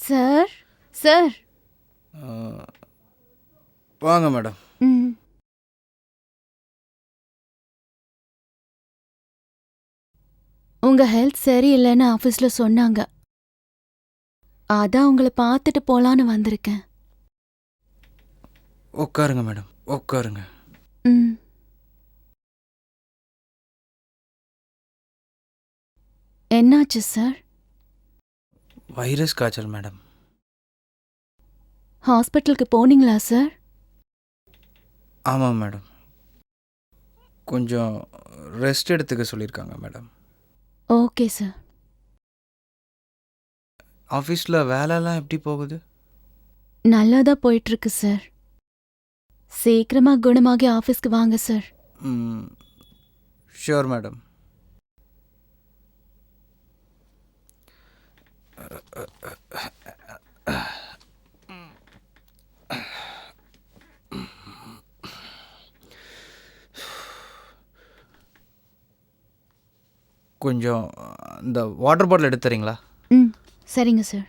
Sir? Sir. வாங்க madam. ம். உங்க ஹெல்த் சரியில்லைன்னு ஆஃபீஸ்ல சொன்னாங்க. அதான் உங்களை பார்த்துட்டு போலான்னு வந்திருக்கேன். உட்காருங்க மேடம் உட்காருங்க. ம். என்னாச்சு சார்? வைரஸ் காய்ச்சல் மேடம். ஹாஸ்பிட்டலுக்கு போனீங்களா சார்? ஆமாம் மேடம். கொஞ்சம் ரெஸ்ட் எடுத்துக்க சொல்லியிருக்காங்க மேடம். Okay sir. ஆஃபீஸில் வேலைலாம் எப்படி போகுது? நல்லாதான் போயிட்டு இருக்கு சார். சீக்கிரமா குணமாகி ஆஃபீஸ்க்கு வாங்க சார். Sure madam. கொஞ்சம் இந்த வாட்டர் பாட்டில் எடுத்து தரீங்களா? ம் சரிங்க சார்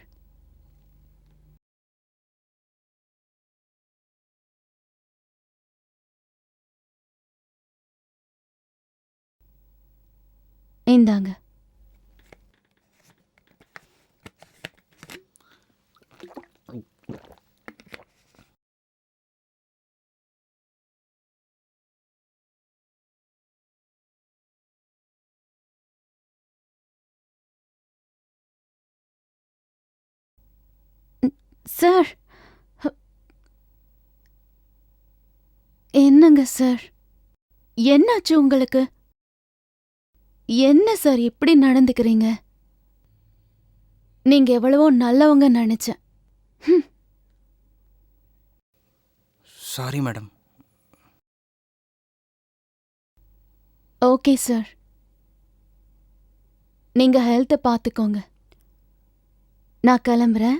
இந்தாங்க. சார். என்னங்க சார்? என்னாச்சு உங்களுக்கு? என்ன சார் இப்படி நடந்துக்கிறீங்க? நீங்க எவ்வளவோ நல்லவங்க நினைச்சேன். Sorry madam okay sir. நீங்க ஹெல்த்தை பார்த்துக்கோங்க நான் கிளம்புறேன்.